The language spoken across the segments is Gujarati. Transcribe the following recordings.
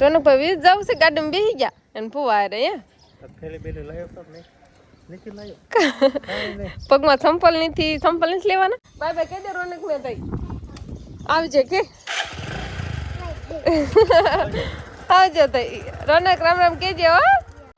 રોનકભાઈ વીજ જવું છે ગાડીમાં બેસી ગયા. અને ફુવા રે તો. પગમાં સંપલ નથી સંપલ નથી લેવાના? બાય બાય કહી દે રોનક ને તઈ. આવજે કે આવજો તઈ. રોનક રામ રામ કહેજે હો.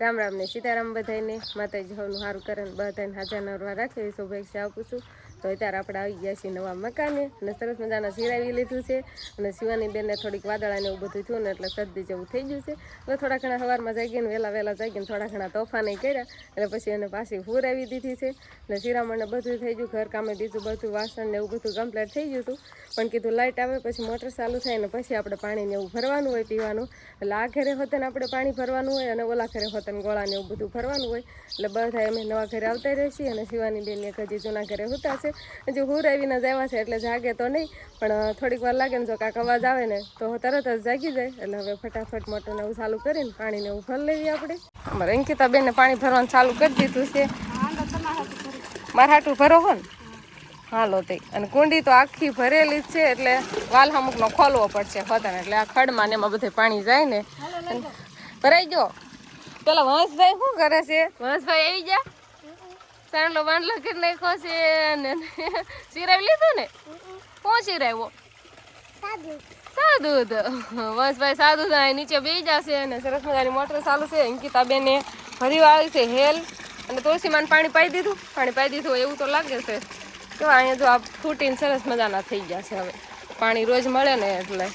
રામ રામ ને સીતારામ બધાને માતાજી હવનું સારું કરે ને બધાને હાજર નરવા રાખે શુભેચ્છા આપું છું. તો અત્યારે આપણે આવી ગયા છીએ નવા મકાને અને સરસ મજાના સિરાવી લીધું છે. અને શિવાની બેનને થોડીક વાદળાને એવું બધું થયું ને એટલે શરદી જેવું થઈ ગયું છે. એટલે થોડા ઘણા સવારમાં જાગીને વહેલા વહેલા જાગીને થોડા ઘણા તોફાને કર્યા એટલે પછી એને પાછી હુરાવી દીધી છે. અને શિરામણને બધું થઈ ગયું, ઘર કામે બીજું બધું, વાસણ ને એવું બધું કમ્પ્લીટ થઈ ગયું હતું. પણ કીધું લાઇટ આવે પછી મોટર ચાલુ થાય ને પછી આપણે પાણીને એવું ભરવાનું હોય, પીવાનું. એટલે આ ઘરે હોતને આપણે પાણી ભરવાનું હોય અને ઓલા ઘરે હોતને ગોળાને એવું બધું ભરવાનું હોય. એટલે બધા અમે નવા ઘરે આવતા રહે છીએ અને શિવાની બેન એક હજી જૂના ઘરે હોતા છે. હજી હુર આવીને જ આવ્યા છે એટલે જાગે તો નહીં. પણ થોડીક વાર લાગે ને જો કાંક અવાજ આવે ને, તો તરત જ જાગી જાય. એટલે હવે ફટાફટ મોટરને એવું ચાલુ કરીને પાણીને એવું ભરી લેવી આપણે. અમારે અંકિતા બેનને પાણી ભરવાનું ચાલુ કરી દીધું છે. મારા હાટું ભરો હો ને. હાલો તે. અને કુંડી તો આખી ભરેલી જ છે, એટલે વાલ અમુકનો ખોલવો પડશે હોતા એટલે આ ખડમાં ને એમાં બધે પાણી જાય ને. ભરાઈ ગયો. પેલા વંશભાઈ શું કરે છે? વંશભાઈ આવી જા સાંડલો વાંડલો કરી નાખ્યો છે ને સિરાવી લીધું ને? કોણ સિરાવ્યો સાદું. તો. વંશભાઈ સાદુ તો અહીં નીચે બેસી જશે અને સરસ મજાની મોટર ચાલુ છે. અંકિતા એ ભરી વાળી છે હેલ. અને તુલસીમાન પાણી પાઈ દીધું. પાણી પાઈ દીધું એવું તો લાગે છે. તો અહીંયા જો આ ફૂટીને સરસ મજાના થઈ ગયા છે હવે. પાણી રોજ મળે ને એટલે.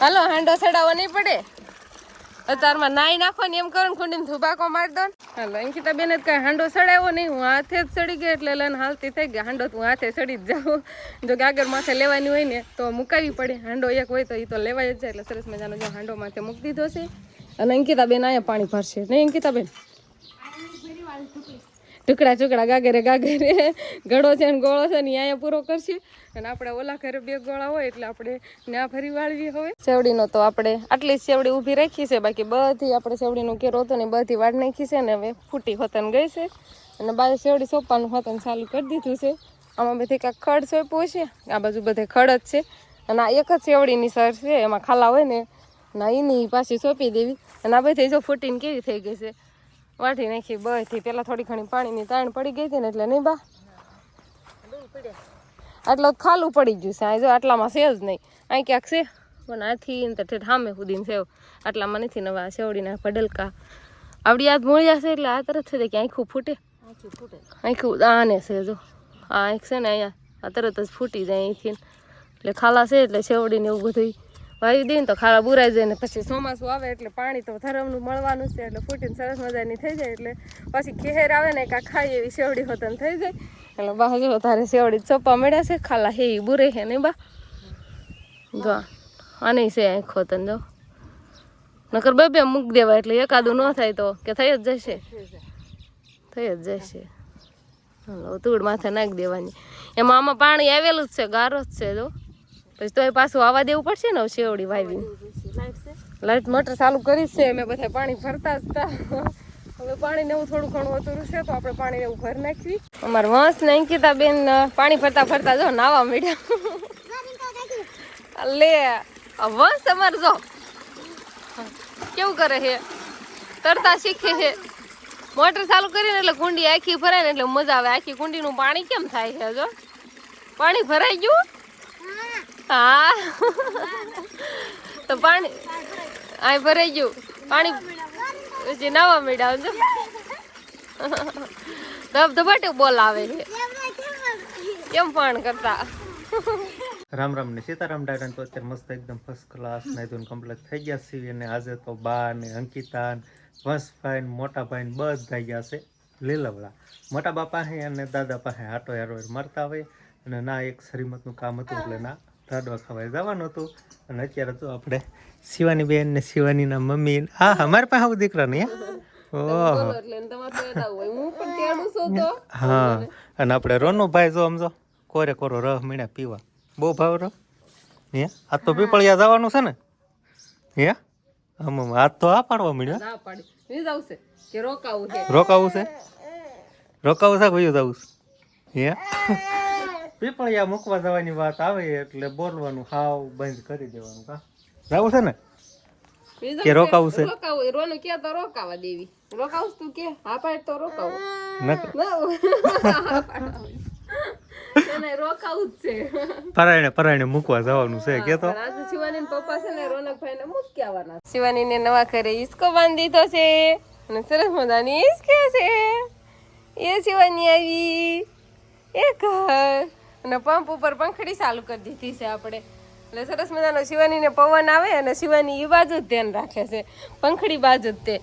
હાલો હાંડો સડાવવો નહીં પડે? અત્યારમાં નાઈ નાખો ને એમ કરો ને થુબાકો ધુબાકો મારી દો હાલો અંકિતા જ કઈ હાંડો સડાવ્યો નહીં. હું હાથે જ સડી ગઈ એટલે લઈને હાલતી થઈ ગઈ. હાંડો તું હાથે સડી જ જાઉં. જો ગાગર માથે લેવાની હોય ને, તો મુકાવી પડે. હાંડો એક હોય તો એ તો લેવાય જ જાય. એટલે સરસ મજાનો જો હાંડો માથે મૂકી દીધો છે. અને અંકિતા બેન અહીંયા પાણી ભરશે. નહીં અંકિતા બેન ટુકડા ટુકડા ગાગરે ગાગરે ગળો છે ને ગોળો છે ને અહીંયા પૂરો કરશે. અને આપણે ઓલા ઘરે બે ગોળા હોય એટલે આપણે ના ફરી વાળવી હવે. સેવડીનો તો આપણે આટલી સેવડી ઊભી રાખી છે, બાકી બધી આપણે સેવડીનો કેરો હતો ને બધી વાળ નાખી છે ને હવે ફૂટી હોતન ગઈ છે. અને બાજુ સેવડી સોપાનું હોતન ચાલુ કરી દીધું છે. આમાં બધી કાંઈક ખડ સોંપ્યું છે. આ બાજુ બધે ખડ જ છે. અને આ એક જ સેવડીની સર છે, એમાં ખાલા હોય ને, ના એની પાછી સોંપી દેવી. અને આ બધી જો ફૂટીને કેવી થઈ ગઈ છે. વાટી નાખી બધી પેલા થોડી ઘણી પાણીની તાણ પડી ગઈ હતી ને એટલે નહીં બા. આટલો ખાલું પડી ગયું છે. જો આટલામાં છે જ નહીં. અહીં ક્યાંક છે? પણ આથી તો ઠેઠ સામે સુધીને સેવ આટલામાં નથી નવા સેવડીના ભડલકા. આવડી યાદ મળી જશે એટલે આ તરત થઈ જાય કે આંખું ફૂટે. આંખું આને છે જો. આ આંખ છે ને અહીંયા. આ તરત જ ફૂટી જાય અહીંથી એટલે ખાલા છે એટલે સેવડીને એવું બધું વાવી દઈએ ને તો ખાડા બુરાઈ જાય ને પછી ચોમાસું આવે એટલે પાણી તો ધરમનું મળવાનું છે એટલે ફૂટીને સરસ મજાની થઈ જાય એટલે પછી ખેર આવે ને કાં ખાઈ એવી સેવડી હોતન થઈ જાય. એટલે બા જો તારે સેવડી ચોપા મળ્યા છે. ખાલા હે બુરે છે ને બા. જો આને છે આંખો તન જો. નકર બે બે મૂક દેવા એટલે એકાદું ન થાય તો કે થઈ જ જશે. થઈ જ જશે. તૂડ માથે નાખી દેવાની. એમાં આમાં પાણી આવેલું જ છે, ગારો જ છે, જો. પછી તોય પાછું આવવા દેવું પડશે ને શેવડી વાવી લાઈટ મોટર ચાલુ કરી છે, અમે બધા પાણી ભરતા જ હતા. હવે પાણી ને એવું થોડું ઘણું અધૂરું છે, તો આપણે પાણી ને એવું ભર નાખવી અમારે વંશ ને અંકિતા બેન પાણી ભરતા ભરતા જો નાવા મળ્યા લે વંશ અમારે જો. કેવું કરે છે તરતા શીખે છે મોટર ચાલુ કરીને એટલે કુંડી આખી ભરાય ને એટલે મજા આવે. આખી કુંડીનું પાણી કેમ થાય છે જો? પાણી ભરાઈ ગયું? હા. તો પાણી આ ભરાઈ ગયું. પાણી જે નવા મીડા જો ધબ ધબાટે બોલ આવે છે. કેમ પણ કરતા? રામ રામ ને સીતારામ ડાયરન તો અત્યારે મસ્ત એકદમ ફર્સ્ટ ક્લાસ નાઈધુન કમ્પ્લીટ થઈ ગયા છીએ અને આજે તો બા ને અંકિતા ને વંશભાઈ ને મોટા ભાઈ ને ગયા છે લીલવડા. મોટા બા પાસે અને દાદા પાસે હાટો હારો મરતા હોય. અને ના, એક શ્રીમતનું કામ હતું એટલે ના. રાડવા ખવાય જવાનું હતું. અને અત્યારે તો આપણે શિવાની બેન ને શિવાનીના મમ્મી હા હા મારી પાસે આવું દીકરા નહીં ઓહો. હું અને આપણે રોનુભાઈ જો સમજો કોરે કોરો રહ મીણા પીવા. બહુ ભાવ રહ. હે? આ તો પીપળિયા જવાનું છે ને? હે? આમ આમ હાથ તો આ પાડવા ના કે રોકાવું છે. રોકાવું છે? રોકાવું છે કયું જવું છે? હે? પીપળિયા મૂકવા જવાની વાત આવે એટલે બોલવાનું હાવ બંધ કરી દેવાનું કા જવું છે ને? કે રોકાવું છે? રોકાવું રોનું કે તો રોકાવા દેવી. રોકાવું તું કે? હા પાડ તો રોકાવું. રોકાવું જ છે. પરાયણે પરાયણે મૂકવા જવાનું છે કે તો? આજે શિવાની ના પપ્પા છે ને રોનકભાઈ ને મૂકી આવવાના શિવાની ને નવા ઘરે ઈસકો બાંધી દીધો છે. અને સરસ મજાની ઈસકે છે. એ શિવાની આવી. એ ઘર. અને પંપ ઉપર પંખડી ચાલુ કરી દીધી છે આપણે. એટલે સરસ મજાનો શિવાનીને પવન આવે અને શિવાની એ બાજુ જ ધ્યાન રાખે છે. પંખડી બાજુ જ તે.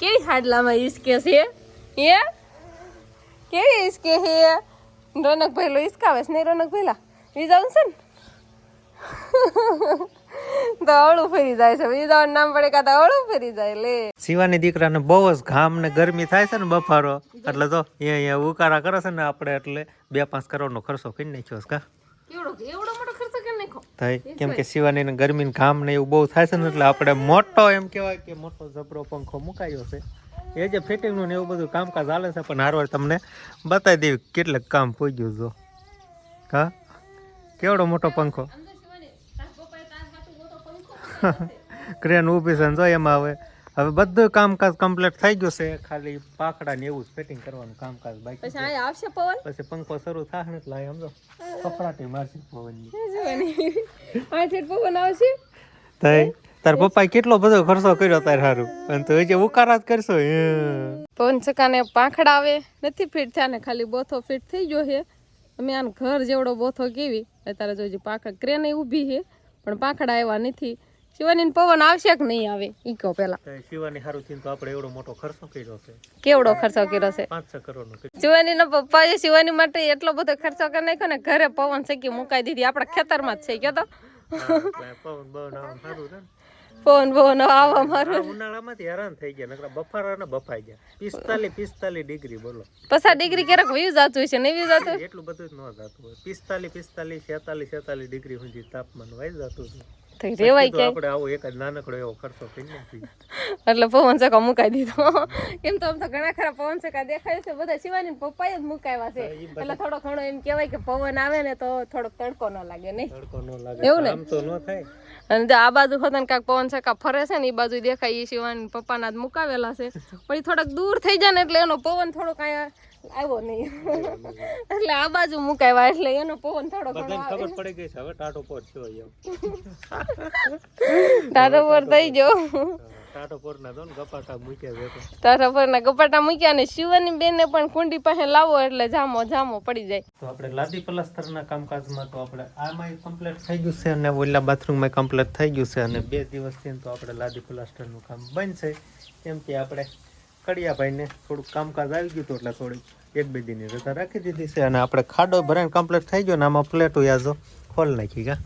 કેવી હાડલામાં ઈસકે છે? એ કેવી ઈસકે છે? રોનક લો ઈસકાવે છે નહીં રોનક લા વિજાવું આવશે ને? તો અવળું ફરી જાય છે. વિજાવાનું નામ પડે કાં તો ફરી જાય લે. શિવાની દીકરાને બહુ જ ઘામ ને ગરમી થાય છે ને બફારો. એટલે તો અહીંયા અહીંયા ઉકારા કરે છે ને આપણે એટલે બે પાંચ કરોડનો ખર્ચો કરી નાખ્યો છે કા? એવડો મોટો ખર્ચો કેમ થાય. કેમ કે શિવાની ને ગરમી ને ઘામ ને એવું બહુ થાય છે ને એટલે આપણે મોટો એમ કહેવાય કે મોટો જબરો પંખો મુકાયો છે. એ જે ફિટિંગનું ને એવું બધું કામકાજ ચાલે છે પણ હારવાર તમને બતાવી દેવી કેટલું કામ પહોંચ્યું જો. હા કેવડો મોટો પંખો? ક્રેન ઊભી છે જો એમાં હવે. હવે બધું કામકાજ કમ્પ્લીટ થઈ ગયું છે. ખાલી પાકડા ને એવું જ ફિટિંગ કરવાનું કામકાજ બાકી પછી અહીંયા આવશે પવન? પછી પંખો શરૂ થાય ને એટલે આ સમજો. કપડાટી મારશે પવનની. હેઠ પવન આવશે? તઈ તાર પપ્પાએ કેટલો બધો ખર્ચો કર્યો તાર હારું? અને તું હજી ઉકારા જ કરશો હે. પવન ચકાને પાંખડા આવે નથી ફિટ થયા ને ખાલી બોથો ફિટ થઈ ગયો છે. અમે આને ઘર જેવડો બોથો કેવી? અત્યારે જો હજી પાંખડા ક્રેન ઊભી છે પણ પાંખડા આવ્યા નથી. શિવાની પવન આવશે કે નહીં આવે? ઈ કહો પેલા શિવાની સારું થઈને તો આપણે એવડો મોટો ખર્ચો કર્યો છે. કેવડો ખર્ચો કર્યો છે? પાંચ છ કરોડનો શિવાની ના પપ્પાએ શિવાની માટે એટલો બધો ખર્ચો કરી નાખ્યો ને ઘરે પવન સકી મુકાઈ દીધી. આપણા ખેતરમાં જ છે કયો તો. પવન બવન આમ સારું છે પવન પવન આવા મારું. ઉનાળામાંથી હેરાન થઈ ગયા નકરા બફારા ને બફાઈ ગયા. પિસ્તાલીસ પિસ્તાલીસ ડિગ્રી બોલો. પસા ડિગ્રી ક્યારેક વયું જાતું છે નહીં વયું જાતું? એટલું બધું જ ન જાતું હોય. પિસ્તાલીસ પિસ્તાલીસ છેતાલીસ છેતાલીસ ડિગ્રી સુધી તાપમાન વાઈ જાતું છે. તો રેવાય કે આપણે આવો એક જ નાનકડો એવો ખર્ચો કરી નાખી એટલે પવન ચકા મુકાઈ દીધો. એમ તો આમ તો ઘણા ખરા પવન ચકા દેખાય છે. બધા શિવાની પપ્પાએ જ મુકાવ્યા છે. એટલે થોડો ઘણો એમ કહેવાય કે પવન આવે ને તો થોડોક તડકો ન લાગે નહીં? તડકો ન લાગે. આમ તો ન થાય. અને જો આ બાજુ હતા ને કાંઈક પવન ચકા ફરે છે ને એ બાજુ દેખાય એ શિવાની પપ્પાના જ મુકાવેલા છે. પણ એ થોડાક દૂર થઈ જાય ને એટલે એનો પવન થોડોક અહીંયા આવ્યો નહીં. એટલે આ બાજુ મુકાવ્યા એટલે એનો પવન થોડો ઘણો ખબર પડી ગઈ છે હવે ટાટો પર થયો એમ તારો પર થઈ ગયો. ટાટો પોર ના ગપાટા મૂક્યા છે ગપાટા મૂક્યા અને શિવાની બેનને પણ કુંડી પાસે લાવો એટલે જામો જામો પડી જાય. તો આપણે લાદી પ્લાસ્ટરના કામકાજમાં તો આપણે આમાં કમ્પ્લીટ થઈ ગયું છે અને ઓલા બાથરૂમમાં કમ્પ્લીટ થઈ ગયું છે અને બે દિવસથી તો આપણે લાદી પ્લાસ્ટરનું કામ બનશે કેમ કે આપણે કડિયાભાઈને થોડુંક કામકાજ આવી ગયું હતું એટલે થોડીક એક બે દિનની રજા રાખી દીધી છે અને આપણે ખાડો ભરાઈને કમ્પ્લીટ થઈ ગયો ને આમાં પ્લેટો યાજો ખોલ નાખી ગયા.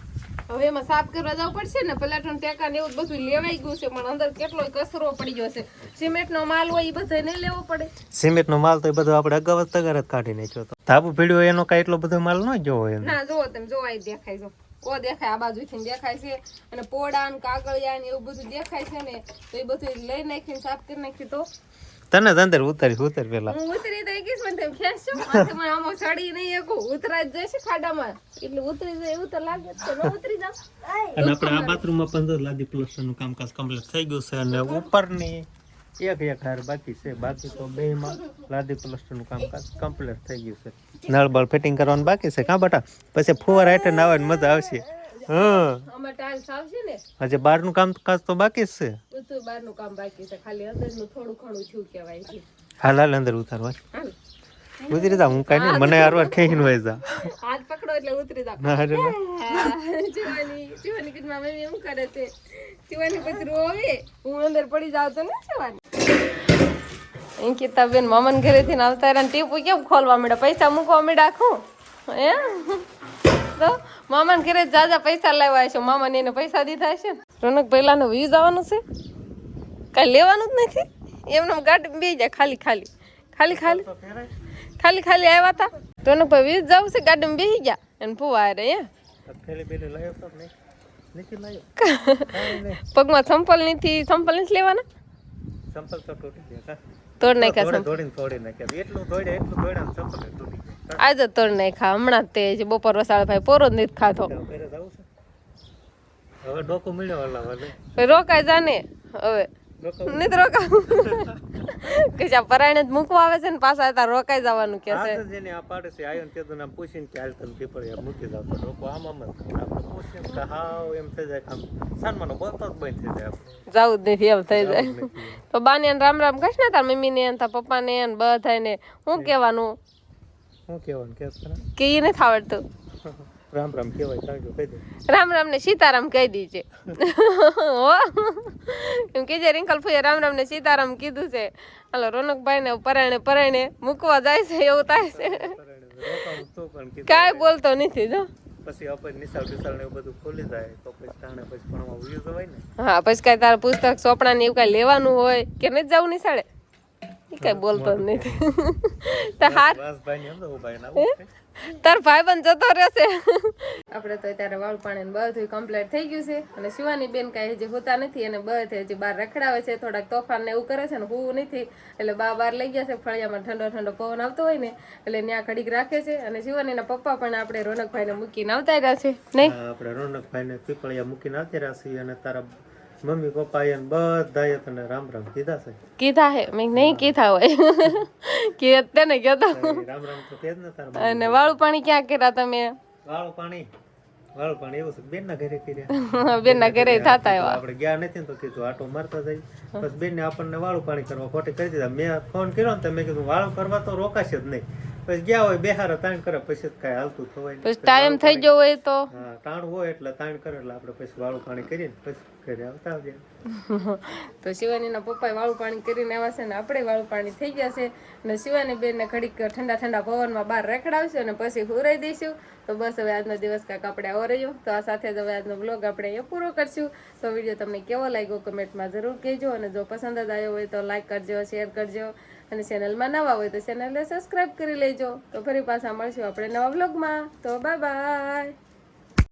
હવે એમાં સાફ કરવા જવું પડશે ને પ્લેટો ટેકા ને એવું બધું લેવાઈ ગયું છે પણ અંદર કેટલો કચરો પડી ગયો છે. સિમેન્ટ નો માલ હોય એ બધો નહીં લેવો પડે. સિમેન્ટનો માલ તો એ બધો આપણે અગાઉ જ તગાર જ કાઢી નાખ્યો હતો. ધાબુ ભીડ્યો એનો કાંઈ એટલો બધો માલ ન જોવો ના જોવો તમે જોવાય દેખાય જો ઓ દેખાય? આ બાજુથી દેખાય છે. અને પોડા ને કાગળિયા ને એવું બધું દેખાય છે ને તો એ બધું લઈ નાખીને સાફ કરી નાખી તો તને જ અંદર ઉતારી ઉતર પેલા હું ઉતરી તો એકીસ મને તેમ માથે મને આમાં ચડી નહીં એકું ઉતરા જ જશે ખાડામાં. એટલે ઉતરી જાય એવું તો લાગે છે. ન ઉતરી જાવ અને આપણે આ બાથરૂમમાં પંદર લાદી પ્લસનું કામકાજ કમ્પ્લીટ થઈ ગયું છે અને ઉપરની એક એક હાર બાકી છે. બાકી તો બે માં લાદી પ્લસ્ટરનું કામકાજ કમ્પ્લીટ થઈ ગયું છે. નળ બળ ફિટિંગ કરવાનું બાકી છે. કા બટા? પછી ફુવાર હેઠળ આવવાની મજા આવશે. હા. બારનું કામ ને હજી કામકાજ તો બાકી છે. બારનું કામ બાકી છે. ખાલી અંદરનું થોડું ઘણું થયું કેવાય છે. હાલ હાલ અંદર ઉતારવા. ઉતરી જા હું કાંઈ મને હારવાર ખેંચીને વહી જા. હાથ પકડો એટલે ઉતરી જા. ના ના. જીવાની જીવાની કીધું મમ્મી એમ કરે છે જીવાની પછી રોવે હું અંદર પડી જાવ તો ને જીવાની. અંકિતા બેન મામન ઘરેથી ને આવતા રહ્યા ને ટીપુ કેમ ખોલવા મેડા પૈસા મૂકવા મેડા આખું? હે? તો મામાને ઘરે જાજા પૈસા લાવ્યા છે મામાને એને પૈસા દીધા છે રોનક પહેલાનો વ્યૂ આવવાનું છે. કાંઈ લેવાનું જ નથી. એમને ગાડી બે જાય ખાલી ખાલી. ખાલી ખાલી. ખાલી ખાલી આવ્યા હતા રોનકભાઈ વીજ જવું છે ગાડીમાં બેસી ગયા. અને ભૂવા રે તો પગમાં સંપલ નથી. સંપલ નથી લેવાના? સંપલ તો તોડ નાખ્યા તોડી નાખ્યા. એટલું દોડ્યા એટલું દોડ્યા સંપલ તૂટી આજે નહીં ખા હમણાં તે જ બપોર વસાળ ભાઈ પોરો જ નથી ખાતો તો જવું હવે ડોકો મળ્યો વાલા. રોકાય જાને. હવે નહીં તો રોકા કે જ્યાં પરાયણે જ મૂકવા આવે છે ને પાછા ત્યાં રોકાઈ જવાનું કે છે. જેને આ પાડે છે આયો ને તે તો નામ પૂછીને કે હાલ તમે પીપળિયા મૂકી જાવ તો ડોકો આમ આમ આપણે પૂછીએ કે હાવ એમ થઈ જાય આમ સાનમાનો બોલતો જ બંધ થઈ જાય આપણે. જ નથી એમ થઈ જાય. જવું. તો બાને રામ રામ કહીશ ને તાર મમ્મી ને તાર પપ્પા ને બધાને શું કહેવાનું? શું કહેવાનું? કે કે એ નથી આવડતું. રામ રામ કહેવાય કાઢજો કહી દે. રામ રામ ને સીતારામ કહી દીજે. હો. એમ જે રિંકલ ફૂએ રામ રામ ને સીતારામ કીધું છે હાલો રોનકભાઈ ને પરાયણે પરાયણે મૂકવા જાય છે એવું થાય છે. કાંઈ બોલતો નથી જો. પછી આપણે નિશાળ બિશાળ ને એવું બધું ખોલી જાય તો પછી તાણે પછી ભણવા ઉયું જવાય ને. હા પછી કાંઈ તારા પુસ્તક સોપણા ને એવું કાંઈ લેવાનું હોય કે નથી જવું નિશાળે? કાંઈ બોલતો જ નથી. તો હાર વાસભાઈ ને એમ તો ઊભા એને આવું છે. તાર ભાઈ બંધ જતો રહેશે. આપણે તો અત્યારે વાળ પાણી બધું કમ્પ્લીટ થઈ ગયું છે. અને શિવાની બેન કાંઈ હજી હોતા નથી અને બધે હજી બહાર રખડાવે છે. થોડાક તોફાન ને એવું કરે છે ને હું નથી. એટલે બા બહાર લઈ ગયા છે ફળિયામાં ઠંડો ઠંડો પવન આવતો હોય ને એટલે ત્યાં ઘડીક રાખે છે. અને શિવાનીના પપ્પા પણ આપણે રોનકભાઈને મૂકીને આવતા રહ્યા છે. નહીં? આપણે રોનકભાઈ ને પીપળિયા મૂકીને આવતા રહ્યા અને તારા મમ્મી પપ્પા એને બધાએ તને રામ રામ કીધા છે. કીધા હે. મેં નહીં કીધા હોય. કે તેને કહેતો એ રામ રામ તો જ ને તારા અને વાળું પાણી ક્યાં કર્યા તમે? વાળું પાણી. વાળું પાણી એવું છે બેન ના ઘરે કર્યા. બેનના ઘરે થતા એવા. આપણે ગયા નથી તો કીધું આટો મારતા જઈ બસ બેન ને આપણને વાળું પાણી કરવા ખોટી કરી દીધા. મેં ફોન કર્યો ને તો મેં કીધું વાળું કરવા તો રોકાશે જ નહીં. પછી ગયા હોય બેહારો તાણ કરે પછી કાંઈ હાલતું થવાય નહીં. પછી ટાઈમ થઈ ગયો હોય તો? હા તાણ હોય એટલે તાણ કરે એટલે આપણે પછી વાળું પાણી કરીને પછી ઘરે આવતા આવજે તો શિવાનીના પપ્પાએ વાળું પાણી કરીને આવ્યા છે ને આપણે વાળું પાણી થઈ ગયા છે. અને શિવાની બેનને ઘડીક ઠંડા ઠંડા પવનમાં બહાર રખડાવશું અને પછી હુરાઈ દઈશું. તો બસ હવે આજનો દિવસ કાંક આપણે આવો રહ્યો. તો આ સાથે જ હવે આજનો બ્લોગ આપણે અહીંયા પૂરો કરશું. તો વીડિયો તમને કેવો લાગ્યો કમેન્ટમાં જરૂર કહેજો. અને જો પસંદ જ આવ્યો હોય તો લાઈક કરજો શેર કરજો. અને ચેનલમાં નવા હોય તો ચેનલને સબસ્ક્રાઈબ કરી લેજો. તો ફરી પાછા મળશું આપણે નવા બ્લોગમાં તો બાય બાય.